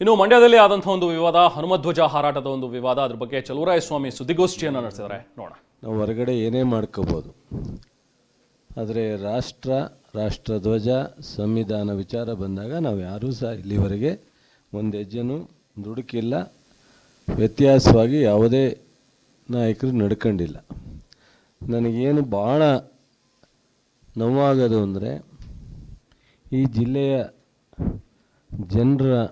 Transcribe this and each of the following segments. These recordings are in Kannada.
ಇನ್ನು ಮಂಡ್ಯದಲ್ಲಿ ಆದಂತಹ ಒಂದು ವಿವಾದ, ಹನುಮಧ್ವಜ ಹಾರಾಟದ ಒಂದು ವಿವಾದ, ಅದ್ರ ಬಗ್ಗೆ ಚಲುವರಾಯ ಸ್ವಾಮಿ ಸುದ್ದಿಗೋಷ್ಠಿಯನ್ನು ನಡೆಸಿದ್ದಾರೆ. ನೋಡೋಣ. ನಾವು ಹೊರಗಡೆ ಏನೇ ಮಾಡ್ಕೋಬೋದು. ಆದರೆ ರಾಷ್ಟ್ರ, ರಾಷ್ಟ್ರಧ್ವಜ, ಸಂವಿಧಾನ ವಿಚಾರ ಬಂದಾಗ ನಾವು ಯಾರೂ ಸಹ ಇಲ್ಲಿವರೆಗೆ ಒಂದು ಹೆಜ್ಜೆನೂ ದುಡುಕಿಲ್ಲ. ವ್ಯತ್ಯಾಸವಾಗಿ ಯಾವುದೇ ನಾಯಕರು ನಡ್ಕೊಂಡಿಲ್ಲ. ನನಗೇನು ಭಾಳ ನೋವಾಗೋದು ಅಂದರೆ ಈ ಜಿಲ್ಲೆಯ ಜನರ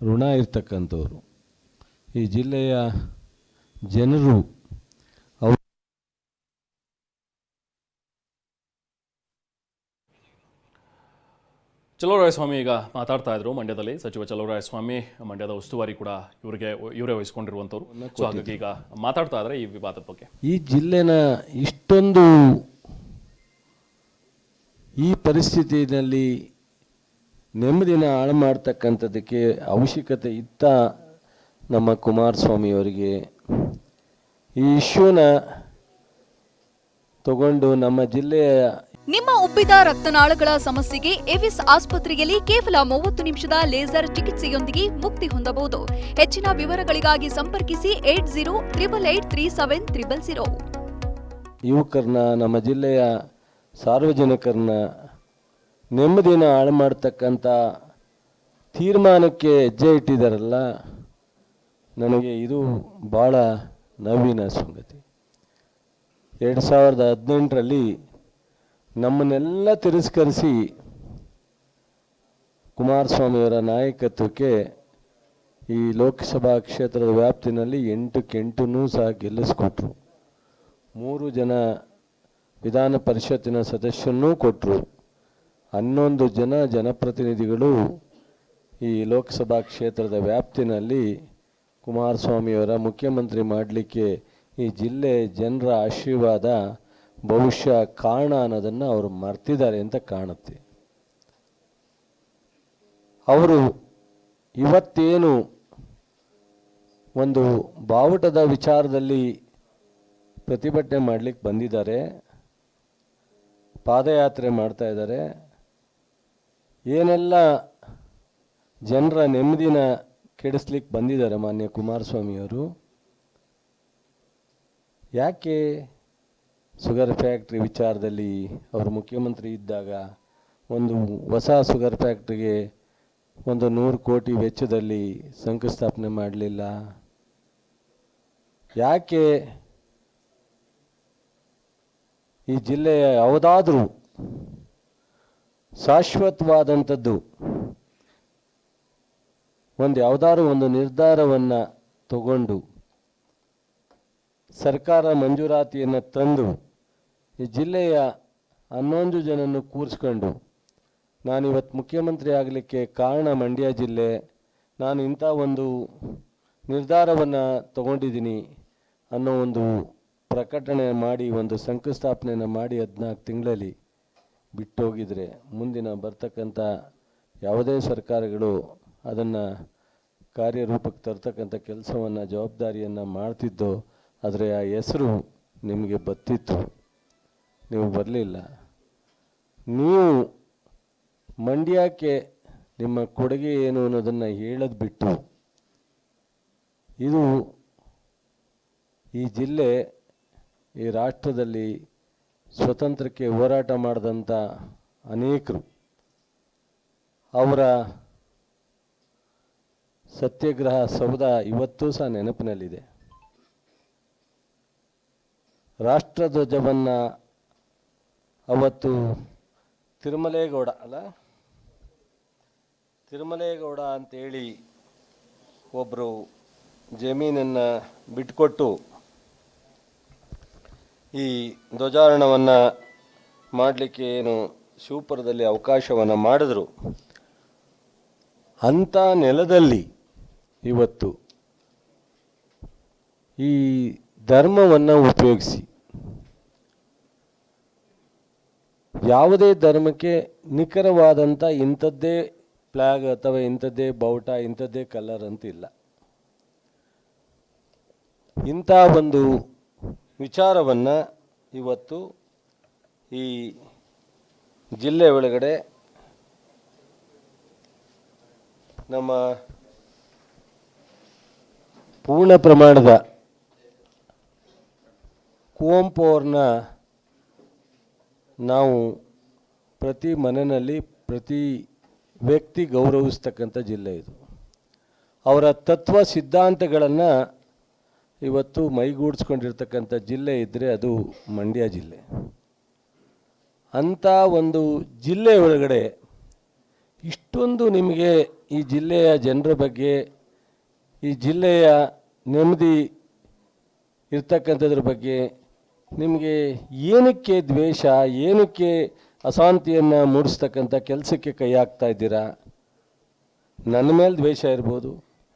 ಋಣ ಇರ್ತಕ್ಕಂಥವ್ರು. ಈ ಜಿಲ್ಲೆಯ ಜನರು ಅವರು ಚಲುವರಾಯ ಸ್ವಾಮಿ ಈಗ ಮಾತಾಡ್ತಾ ಇದ್ರು ಮಂಡ್ಯದಲ್ಲಿ. ಸಚಿವ ಚಲುವರಾಯ ಸ್ವಾಮಿ ಮಂಡ್ಯದ ಉಸ್ತುವಾರಿ ಕೂಡ ಇವರಿಗೆ ಇವರೇ ವಹಿಸ್ಕೊಂಡಿರುವಂಥವ್ರು. ಸೊ ಹಾಗಾಗಿ ಈಗ ಮಾತಾಡ್ತಾ ಇದ್ರೆ ಈ ವಿವಾದದ ಬಗ್ಗೆ. ಈ ಜಿಲ್ಲೆನ ಇಷ್ಟೊಂದು ಈ ಪರಿಸ್ಥಿತಿಯಲ್ಲಿ ನೆಮ್ಮದಿನ ಹಾಳು ಮಾಡ್ತಕ್ಕಂಥದ್ದಕ್ಕೆ ಅವಶ್ಯಕತೆ ಇತ್ತ ನಮ್ಮ ಕುಮಾರಸ್ವಾಮಿಯವರಿಗೆ. ಈ ಇಶ್ಯೂನ ತಗೊಂಡು ನಮ್ಮ ಜಿಲ್ಲೆಯ ನಿಮ್ಮ ಉಬ್ಬಿದ ರಕ್ತನಾಳಗಳ ಸಮಸ್ಯೆಗೆ ಎವಿಸ್ ಆಸ್ಪತ್ರೆಯಲ್ಲಿ ಕೇವಲ ಮೂವತ್ತು ನಿಮಿಷದ ಲೇಸರ್ ಚಿಕಿತ್ಸೆಯೊಂದಿಗೆ ಮುಕ್ತಿ ಹೊಂದಬಹುದು. ಹೆಚ್ಚಿನ ವಿವರಗಳಿಗಾಗಿ ಸಂಪರ್ಕಿಸಿ eight zero triple eight three seven triple zero. ಯುವಕರನ್ನ ನಮ್ಮ ಜಿಲ್ಲೆಯ ಸಾರ್ವಜನಿಕರನ್ನ ನೆಮ್ಮದಿನ ಹಾಳು ಮಾಡ್ತಕ್ಕಂಥ ತೀರ್ಮಾನಕ್ಕೆ ಹೆಜ್ಜೆ ಇಟ್ಟಿದ್ದಾರಲ್ಲ, ನನಗೆ ಇದು ಭಾಳ ನವೀನ ಸಂಗತಿ. ಎರಡು ಸಾವಿರದ ಹದಿನೆಂಟರಲ್ಲಿ ನಮ್ಮನ್ನೆಲ್ಲ ತಿರಸ್ಕರಿಸಿ ಕುಮಾರಸ್ವಾಮಿಯವರ ನಾಯಕತ್ವಕ್ಕೆ ಈ ಲೋಕಸಭಾ ಕ್ಷೇತ್ರದ ವ್ಯಾಪ್ತಿನಲ್ಲಿ ಎಂಟಕ್ಕೆ ಎಂಟನ್ನೂ ಸಹ ಗೆಲ್ಲಿಸ್ಕೊಟ್ರು. ಮೂರು ಜನ ವಿಧಾನ ಪರಿಷತ್ತಿನ ಸದಸ್ಯರನ್ನೂ ಕೊಟ್ಟರು ಹನ್ನೊಂದು ಜನ ಜನಪ್ರತಿನಿಧಿಗಳು ಈ ಲೋಕಸಭಾ ಕ್ಷೇತ್ರದ ವ್ಯಾಪ್ತಿನಲ್ಲಿ ಕುಮಾರಸ್ವಾಮಿಯವರ ಮುಖ್ಯಮಂತ್ರಿ ಮಾಡಲಿಕ್ಕೆ ಈ ಜಿಲ್ಲೆ ಜನರ ಆಶೀರ್ವಾದ ಬಹುಶಃ ಕಾರಣ ಅನ್ನೋದನ್ನು ಅವರು ಮರ್ತಿದ್ದಾರೆ ಅಂತ ಕಾಣುತ್ತೆ. ಅವರು ಇವತ್ತೇನು ಒಂದು ಬಾವುಟದ ವಿಚಾರದಲ್ಲಿ ಪ್ರತಿಭಟನೆ ಮಾಡಲಿಕ್ಕೆ ಬಂದಿದ್ದಾರೆ, ಪಾದಯಾತ್ರೆ ಮಾಡ್ತಾ ಇದ್ದಾರೆ ಏನೆಲ್ಲ ಜನರ ನೆಮ್ಮದಿನ ಕೆಡಿಸ್ಲಿಕ್ಕೆ ಬಂದಿದ್ದಾರೆ ಮಾನ್ಯ ಕುಮಾರಸ್ವಾಮಿಯವರು? ಯಾಕೆ ಸುಗರ್ ಫ್ಯಾಕ್ಟ್ರಿ ವಿಚಾರದಲ್ಲಿ ಅವರು ಮುಖ್ಯಮಂತ್ರಿ ಇದ್ದಾಗ ಒಂದು ಹೊಸ ಸುಗರ್ ಫ್ಯಾಕ್ಟ್ರಿಗೆ ಒಂದು ನೂರು ಕೋಟಿ ವೆಚ್ಚದಲ್ಲಿ ಶಂಕುಸ್ಥಾಪನೆ ಮಾಡಲಿಲ್ಲ? ಯಾಕೆ ಈ ಜಿಲ್ಲೆಯ ಯಾವುದಾದ್ರೂ ಶಾಶ್ವತವಾದಂಥದ್ದು. ಒಂದು ಯಾವುದಾದ್ರು ಒಂದು ನಿರ್ಧಾರವನ್ನು ತಗೊಂಡು ಸರ್ಕಾರ ಮಂಜೂರಾತಿಯನ್ನು ತಂದು ಈ ಜಿಲ್ಲೆಯ ಹನ್ನೊಂದು ಜನನ್ನು ಕೂರಿಸ್ಕೊಂಡು, ನಾನಿವತ್ತು ಮುಖ್ಯಮಂತ್ರಿ ಆಗಲಿಕ್ಕೆ ಕಾರಣ ಮಂಡ್ಯ ಜಿಲ್ಲೆ, ನಾನು ಇಂಥ ಒಂದು ನಿರ್ಧಾರವನ್ನು ತಗೊಂಡಿದ್ದೀನಿ ಅನ್ನೋ ಒಂದು ಪ್ರಕಟಣೆ ಮಾಡಿ, ಒಂದು ಶಂಕುಸ್ಥಾಪನೆಯನ್ನು ಮಾಡಿ ಹದಿನಾಲ್ಕು ತಿಂಗಳಲ್ಲಿ ಬಿಟ್ಟೋಗಿದ್ರೆ ಮುಂದಿನ ಬರ್ತಕ್ಕಂಥ ಯಾವುದೇ ಸರ್ಕಾರಗಳು ಅದನ್ನು ಕಾರ್ಯರೂಪಕ್ಕೆ ತರ್ತಕ್ಕಂಥ ಕೆಲಸವನ್ನು, ಜವಾಬ್ದಾರಿಯನ್ನು ಮಾಡ್ತಿದ್ದೋ, ಆದರೆ ಆ ಹೆಸರು ನಿಮಗೆ ಬತ್ತಿತ್ತು. ನೀವು ಬರಲಿಲ್ಲ. ನೀವು ಮಂಡ್ಯಕ್ಕೆ ನಿಮ್ಮ ಕೊಡುಗೆ ಏನು ಅನ್ನೋದನ್ನು ಹೇಳೋದು ಬಿಟ್ಟು, ಇದು ಈ ಜಿಲ್ಲೆ, ಈ ರಾಷ್ಟ್ರದಲ್ಲಿ ಸ್ವತಂತ್ರಕ್ಕೆ ಹೋರಾಟ ಮಾಡಿದಂಥ ಅನೇಕರು. ಅವರ ಸತ್ಯಾಗ್ರಹ ಸೌಧ ಇವತ್ತೂ ಸಹ ನೆನಪಿನಲ್ಲಿದೆ. ರಾಷ್ಟ್ರಧ್ವಜವನ್ನು ಅವತ್ತು ತಿರುಮಲೇಗೌಡ ಅಲ್ಲ? ತಿರುಮಲೇಗೌಡ ಅಂತೇಳಿ ಒಬ್ಬರು ಜಮೀನನ್ನು ಬಿಟ್ಕೊಟ್ಟು ಈ ಧ್ವಜಾರೋಹಣವನ್ನು ಮಾಡಲಿಕ್ಕೆ ಏನು ಶಿವಪುರದಲ್ಲಿ ಅವಕಾಶವನ್ನು ಮಾಡಿದ್ರು. ಅಂಥ ನೆಲದಲ್ಲಿ ಇವತ್ತು ಈ ಧರ್ಮವನ್ನು ಉಪಯೋಗಿಸಿ ಯಾವುದೇ ಧರ್ಮಕ್ಕೆ ನಿಖರವಾದಂಥ ಇಂಥದ್ದೇ ಫ್ಲ್ಯಾಗ್ ಅಥವಾ ಇಂಥದ್ದೇ ಬಾವುಟ ಇಂಥದ್ದೇ ಕಲರ್ ಅಂತಿಲ್ಲ. ಇಂಥ ಒಂದು ವಿಚಾರವನ್ನು ಇವತ್ತು ಈ ಜಿಲ್ಲೆ ಒಳಗಡೆ ನಮ್ಮ ಪೂರ್ಣ ಪ್ರಮಾಣದ ಕುವೆಂಪು ಅವ್ರನ್ನ ನಾವು ಪ್ರತಿ ಮನೆಯಲ್ಲಿ ಪ್ರತಿ ವ್ಯಕ್ತಿ ಗೌರವಿಸ್ತಕ್ಕಂಥ ಜಿಲ್ಲೆ ಇದು. ಅವರ ತತ್ವ ಸಿದ್ಧಾಂತಗಳನ್ನು ಇವತ್ತು ಮೈಗೂಡಿಸ್ಕೊಂಡಿರ್ತಕ್ಕಂಥ ಜಿಲ್ಲೆ ಇದ್ದರೆ ಅದು ಮಂಡ್ಯ ಜಿಲ್ಲೆ. ಅಂಥ ಒಂದು ಜಿಲ್ಲೆ ಒಳಗಡೆ ಇಷ್ಟೊಂದು ನಿಮಗೆ ಈ ಜಿಲ್ಲೆಯ ಜನರ ಬಗ್ಗೆ, ಈ ಜಿಲ್ಲೆಯ ನೆಮ್ಮದಿ ಇರ್ತಕ್ಕಂಥದ್ರ ಬಗ್ಗೆ ನಿಮಗೆ ಏನಕ್ಕೆ ದ್ವೇಷ, ಏನಕ್ಕೆ ಅಶಾಂತಿಯನ್ನು ಮೂಡಿಸ್ತಕ್ಕಂಥ ಕೆಲಸಕ್ಕೆ ಕೈ ಹಾಕ್ತಾ ನನ್ನ ಮೇಲೆ ದ್ವೇಷ ಇರ್ಬೋದು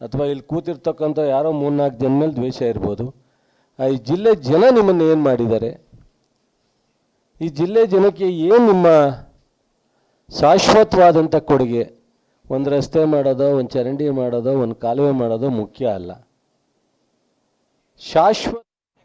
ಅಥವಾ ಇಲ್ಲಿ ಕೂತಿರ್ತಕ್ಕಂಥ ಯಾರೋ ಮೂರ್ನಾಲ್ಕು ಜನ ಮೇಲೆ ದ್ವೇಷ ಇರ್ಬೋದು. ಈ ಜಿಲ್ಲೆ ಜನ ನಿಮ್ಮನ್ನು ಏನು ಮಾಡಿದ್ದಾರೆ? ಈ ಜಿಲ್ಲೆ ಜನಕ್ಕೆ ಏನು ನಿಮ್ಮ ಶಾಶ್ವತವಾದಂಥ ಕೊಡುಗೆ? ಒಂದು ರಸ್ತೆ ಮಾಡೋದೋ, ಒಂದು ಚರಂಡಿ ಮಾಡೋದೋ, ಒಂದು ಕಾಲುವೆ ಮಾಡೋದೋ ಮುಖ್ಯ ಅಲ್ಲ. ಶಾಶ್ವತ